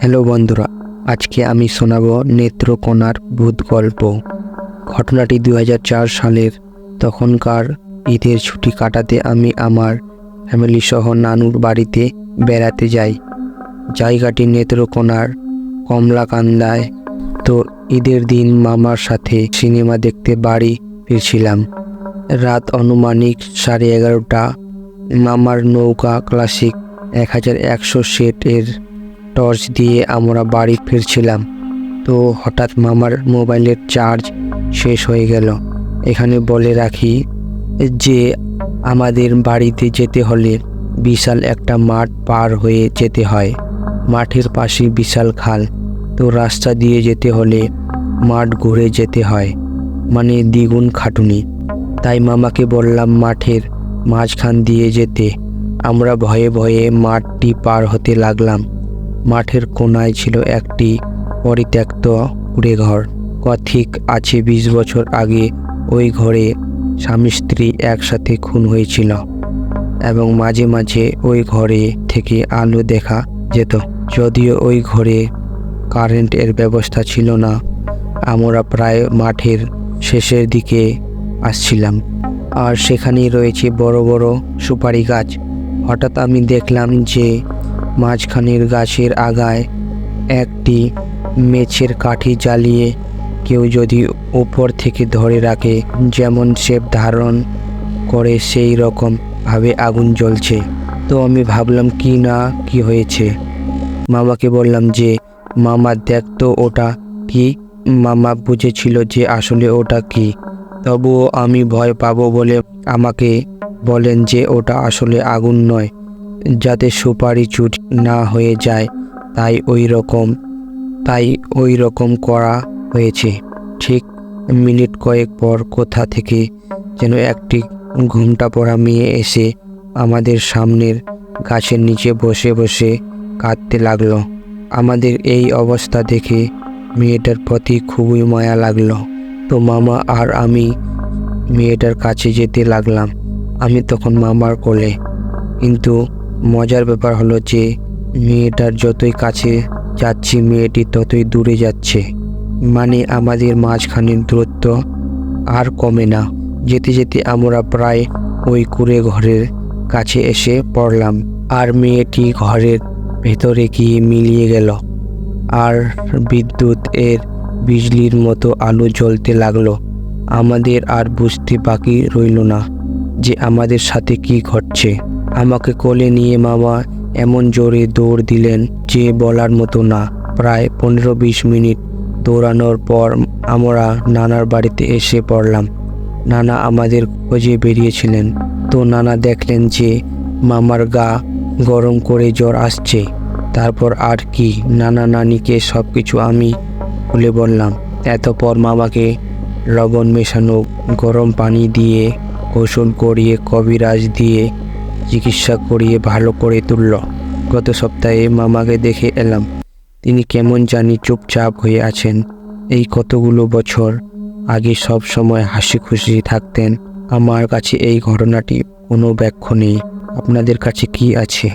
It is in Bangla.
হ্যালো বন্ধুরা, আজকে আমি শোনাব নেত্রকোনার ভূত গল্প ঘটনাটি দু হাজার চার সালের। তখনকার ঈদের ছুটি কাটাতে আমি আমার ফ্যামিলি সহ নানুর বাড়িতে বেড়াতে যাই। জায়গাটি নেত্রকোনার কমলাকান্দায়। তো ঈদের দিন মামার সাথে সিনেমা দেখতে বাড়ি ফিরছিলাম। রাত অনুমানিক সাড়ে এগারোটা। মামার নৌকা ক্লাসিক এক হাজার একশো সেটের টর্চ দিয়ে আমরা বাড়ি ফিরছিলাম। তো হঠাৎ মামার মোবাইলের চার্জ শেষ হয়ে গেল। এখানে বলে রাখি যে, আমাদের বাড়িতে যেতে হলে বিশাল একটা মাঠ পার হয়ে যেতে হয়। মাঠের পাশে বিশাল খাল। তো রাস্তা দিয়ে যেতে হলে মাঠ ঘুরে যেতে হয়। মানে দ্বিগুণ খাটুনি। তাই মামাকে বললাম, মাঠের মাঝখান দিয়ে যেতে। আমরা ভয়ে ভয়ে মাঠটি পার হতে লাগলাম। মাঠের কোনায় ছিল একটি পরিত্যক্ত কুড়ে ঘর কথিক আছে, বিশ বছর আগে ওই ঘরে স্বামী স্ত্রী একসাথে খুন হয়েছিল এবং মাঝে মাঝে ওই ঘরে থেকে আলো দেখা যেত। যদিও ওই ঘরে কারেন্টের ব্যবস্থা ছিল না, আমরা প্রায় মাঠের শেষের দিকে আসছিলাম। আর সেখানেই রয়েছে বড় বড় সুপারি গাছ। হঠাৎ আমি দেখলাম যে মাঝখানের গাছের আগায় একটি মেছের কাঠি জ্বালিয়ে কেউ যদি ওপর থেকে ধরে রাখে, যেমন শেপ ধারণ করে সেই রকম ভাবে আগুন জ্বলছে। তো আমি ভাবলাম, কি না, কি হয়েছে? মামাকে বললাম যে, মামা, দেখ তো ওটা কি? মামা বুঝেছিল যে আসলে ওটা কি। তবুও আমি ভয় পাবো বলে আমাকে বলেন যে ওটা আসলে আগুন নয়। যাতে সুপারি চুট না হয়ে যায়, তাই ওই রকম তাই ওই রকম করা হয়েছে। ঠিক মিনিট কয়েক পর কোথা থেকে যেন একটি ঘুমটা পড়া মেয়ে এসে আমাদের সামনের গাছের নিচে বসে বসে কাঁদতে লাগল। আমাদের এই অবস্থা দেখে মেয়েটার প্রতি খুবই মায়া লাগল। তো মামা আর আমি মেয়েটার কাছে যেতে লাগলাম। আমি তখন মামার কোলে। কিন্তু মজার ব্যাপার হলো যে, মেয়েটার যতই কাছে যাচ্ছি, মেয়েটি ততই দূরে যাচ্ছে। মানে আমাদের মাঝখানের দূরত্ব আর কমে না। যেতে যেতে আমরা প্রায় ওই কুড়ে ঘরের কাছে এসে পড়লাম আর মেয়েটি ঘরের ভেতরে গিয়ে মিলিয়ে গেল আর বিদ্যুৎ এর বিজলির মতো আলো জ্বলতে লাগল। আমাদের আর বুঝতে বাকি রইল না যে আমাদের সাথে কি ঘটছে। আমাকে কোলে নিয়ে মামা এমন জোরে দৌড় দিলেন যে বলার মতো না। প্রায় পনেরো বিশ মিনিট দৌড়ানোর পর আমরা নানার বাড়িতে এসে পড়লাম। নানা আমাদের খোঁজে বেরিয়েছিলেন। তো নানা দেখলেন যে মামার গা গরম করে জ্বর আসছে। তারপর আর কি, নানা নানিকে সব কিছু আমি খুলে বললাম। এতপর মামাকে লবণ মেশানো, গরম পানি দিয়ে, গোসল করিয়ে কবিরাজ দিয়ে চিকিৎসা করিয়ে ভালো করে তুলল। গত সপ্তাহে মামাকে দেখে এলাম, তিনি কেমন জানি চুপচাপ হয়ে আছেন। এই কতগুলো বছর আগে সব সময় হাসি খুশি থাকতেন। আমার কাছে এই ঘটনাটি কোনো ব্যাখ্য নেই। আপনাদের কাছে কি আছে?